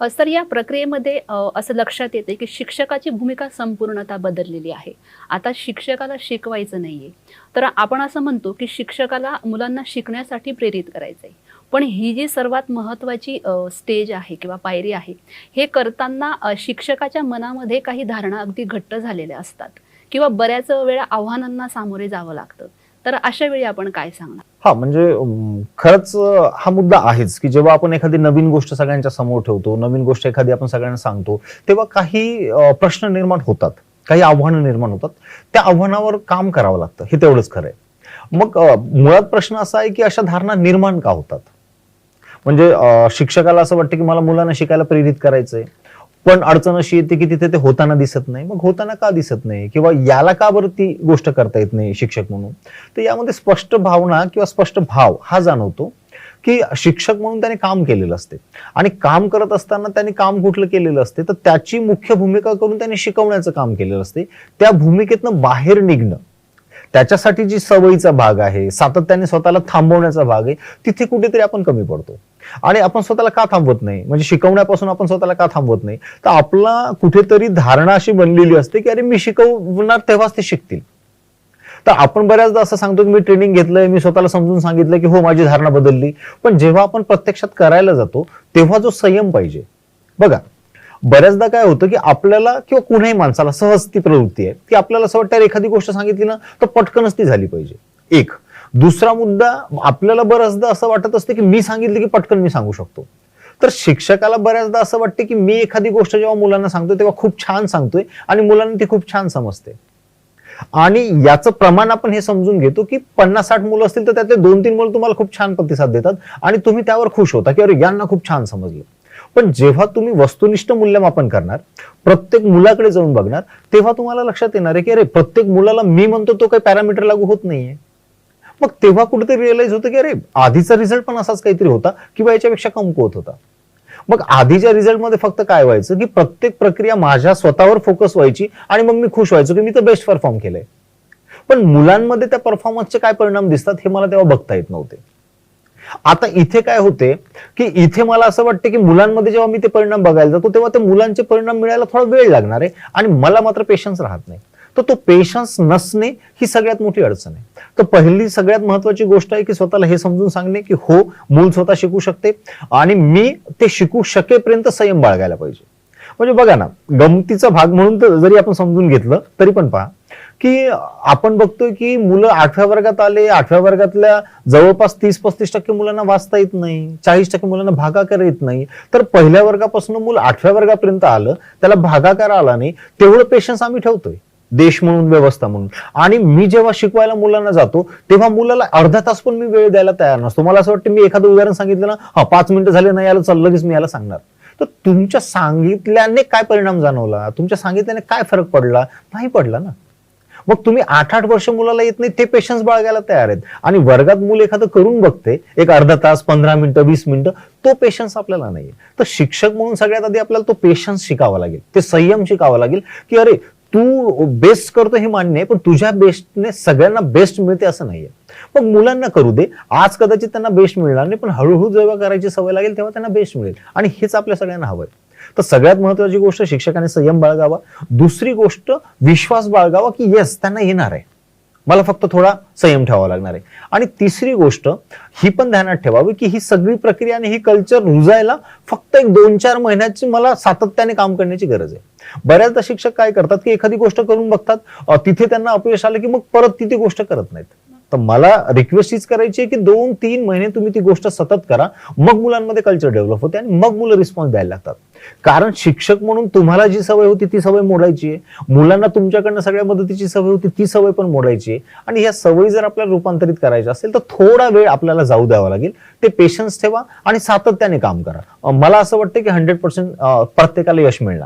Sir या प्रक्रियेमध्ये असं लक्षात येते की शिक्षकाची भूमिका संपूर्णता बदललेली आहे. आता शिक्षकाला शिकवायचं नाहीये. तर आपण असं म्हणतो की शिक्षकाला मुलांना शिकण्यासाठी प्रेरित करायचं आहे पण ही जी सर्वात महत्त्वाची स्टेज आहे किंवा पायरी आहे हे करताना शिक्षकाच्या मनामध्ये काही धारणा अगदी घट्ट झालेल्या असतात. किंवा बऱ्याच वेळा आव्हानांना सामोरे जावं लागतं. तर अशा वेळी आपण काय सांगणार? हा म्हणजे खरंच हा मुद्दा आहेच की जेव्हा आपण एखादी नवीन गोष्ट सगळ्यांच्या समोर ठेवतो नवीन गोष्ट एखादी आपण सगळ्यांना सांगतो तेव्हा काही प्रश्न निर्माण होतात काही आव्हानं निर्माण होतात. त्या आव्हानावर काम करावं लागतं हे तेवढंच खरं आहे. मग मुळात प्रश्न असा आहे की अशा धारणा निर्माण का होतात? म्हणजे शिक्षकाला असं वाटतं की मला मुलांना शिकायला प्रेरित करायचंय. पण अडचण अशी येते की तिथे ते होताना दिसत नाही. मग होताना का दिसत नाही? किंवा याला का बरं ती गोष्ट करता येत नाही शिक्षक म्हणून? तर यामध्ये स्पष्ट भावना किंवा स्पष्ट भाव हा जाणवतो की शिक्षक म्हणून त्याने काम केलेलं असते. आणि काम करत असताना त्यांनी काम कुठलं केलेलं असते? तर त्याची मुख्य भूमिका करून त्यांनी शिकवण्याचं काम केलेलं असते. त्या भूमिकेतनं बाहेर निघणं. त्याच्यासाठी जी सवयीचा भाग आहे सातत्याने स्वतःला थांबवण्याचा भाग आहे तिथे कुठेतरी आपण कमी पडतो. आणि आपण स्वतःला का थांबवत नाही? म्हणजे शिकवण्यापासून आपण स्वतःला का थांबवत नाही? तर आपला कुठेतरी धारणा अशी बनलेली असते की अरे मी शिकवणार तेव्हाच ते शिकतील. तर आपण बऱ्याचदा असं सांगतो की मी ट्रेनिंग घेतलंय मी स्वतःला समजून सांगितलं की हो माझी धारणा बदलली. पण जेव्हा आपण प्रत्यक्षात करायला जातो तेव्हा जो संयम पाहिजे. बघा बऱ्याचदा काय होतं की आपल्याला किंवा कुणाही माणसाला सहज ती प्रवृत्ती आहे. की आपल्याला असं वाटतं एखादी गोष्ट सांगितली ना तर पटकनच ती झाली पाहिजे. एक. दुसरा मुद्दा आपल्याला बऱ्याचदा असं वाटत असते की मी सांगितलं की पटकन मी सांगू शकतो. तर शिक्षकाला बऱ्याचदा असं वाटते की मी एखादी गोष्ट जेव्हा मुलांना सांगतोय तेव्हा खूप छान सांगतोय आणि मुलांना ती खूप छान समजते. आणि याचं प्रमाण आपण हे समजून घेतो की पन्नास साठ मुलं असतील तर त्यातले दोन तीन मुलं तुम्हाला खूप छान प्रतिसाद देतात आणि तुम्ही त्यावर खुश होता की अरे यांना खूप छान समजलं. पण जेव्हा तुम्ही वस्तुनिष्ठ मूल्यमापन करणार प्रत्येक मुलाकडे जाऊन बघणार तेव्हा तुम्हाला लक्षात येणार आहे की अरे प्रत्येक मुलाला मी म्हणतो तो काही पॅरामीटर लागू होत नाहीये. मग तेव्हा कुठेतरी रिअलाइज होतं की अरे आधीचा रिझल्ट पण असाच काहीतरी होता किंवा याच्यापेक्षा कमकुवत होता. मग आधीच्या रिझल्टमध्ये फक्त काय व्हायचं? की प्रत्येक प्रक्रिया माझ्या स्वतःवर फोकस व्हायची आणि मग मी खुश व्हायचो की मी तर बेस्ट परफॉर्म केलंय. पण मुलांमध्ये त्या परफॉर्मन्सचे काय परिणाम दिसतात हे मला तेव्हा बघता येत नव्हते. आता इथे काय होते की इथे मला असं वाटतं की मुलांमध्ये जेव्हा मी ते परिणाम बघायला जातो तेव्हा ते मुलांचे परिणाम मिळायला थोडा वेळ लागणार आहे आणि मला मात्र पेशन्स राहत नाही. तर तो पेशन्स नसणे ही सगळ्यात मोठी अडचण आहे. तर पहिली सगळ्यात महत्वाची गोष्ट आहे की स्वतःला हे समजून सांगणे की हो मूल स्वतः शिकू शकते आणि मी ते शिकू शकेपर्यंत संयम बाळगायला पाहिजे. म्हणजे बघा ना गमतीचा भाग म्हणून तर जरी आपण समजून घेतलं तरी पण पहा की आपण बघतोय की मुलं आठव्या वर्गात आले आठव्या वर्गातल्या जवळपास तीस पस्तीस टक्के मुलांना वाचता येत नाही चाळीस टक्के मुलांना भागाकार येत नाही. तर पहिल्या वर्गापासून मूल आठव्या वर्गापर्यंत आलं त्याला भागाकार आला नाही तेवढं पेशन्स आम्ही ठेवतोय. देश म्हणून व्यवस्था म्हणून. आणि मी जेव्हा शिकवायला मुलांना जातो तेव्हा मुलाला अर्धा तास पण मी वेळ द्यायला तयार नसतो. मला असं वाटतं मी एखादं उदाहरण सांगितलं ना हा पाच मिनिटं झाले नाही याला चल लगेच मी याला सांगणार. तर तुमच्या सांगितल्याने काय परिणाम जाणवला? तुमच्या सांगितल्याने काय फरक पडला? नाही पडला ना. मग तुम्ही आठ आठ वर्ष मुलाला येत नाही ते पेशन्स बाळगायला तयार आहेत. आणि वर्गात मुलं एखादं करून बघते एक अर्धा तास पंधरा मिनिटं वीस मिनिटं तो पेशन्स आपल्याला नाहीये. तर शिक्षक म्हणून सगळ्यात आधी आपल्याला तो पेशन्स शिकावा लागेल. ते संयम शिकावा लागेल की अरे तू बेस्ट करतो हे मान्य आहे पण तुझ्या बेस्टने सगळ्यांना बेस्ट मिळते असं नाहीये. मग मुलांना करू दे. आज कदाचित त्यांना बेस्ट मिळणार नाही पण हळूहळू जेव्हा करायची सवय लागेल तेव्हा त्यांना बेस्ट मिळेल. आणि हेच आपल्या सगळ्यांना हवंय. तर सगळ्यात महत्वाची गोष्ट शिक्षकाने संयम बाळगावा. दुसरी गोष्ट विश्वास बाळगावा की येस त्यांना येणार आहे. मला फक्त थोडा संयम ठेवावा लागणार आहे. आणि तिसरी गोष्ट ही पण ध्यानात ठेवावी की ही सगळी प्रक्रिया आणि ही कल्चर रुजायला फक्त एक दोन चार महिन्याची मला सातत्याने काम करण्याची गरज आहे. बऱ्याचदा शिक्षक काय करतात की एखादी गोष्ट करून बघतात तिथे त्यांना अपयश आलं की मग परत ती ती गोष्ट करत नाहीत. तर मला रिक्वेस्ट हीच करायची आहे की दोन तीन महिने तुम्ही ती गोष्ट सतत करा मग मुलांमध्ये कल्चर डेव्हलप होते आणि मग मुलं रिस्पॉन्स द्यायला लागतात. कारण शिक्षक म्हणून तुम्हाला जी सवय होती ती सवय मोडायची आहे. मुलांना तुमच्याकडनं सगळ्या मदतीची सवय होती ती सवय पण मोडायची आहे. आणि ह्या सवयी जर आपल्याला रूपांतरित करायच्या असेल तर थोडा वेळ आपल्याला जाऊ द्यावा लागेल. ते पेशन्स ठेवा आणि सातत्याने काम करा. मला असं वाटतं की हंड्रेड पर्सेंट प्रत्येकाला यश मिळणार.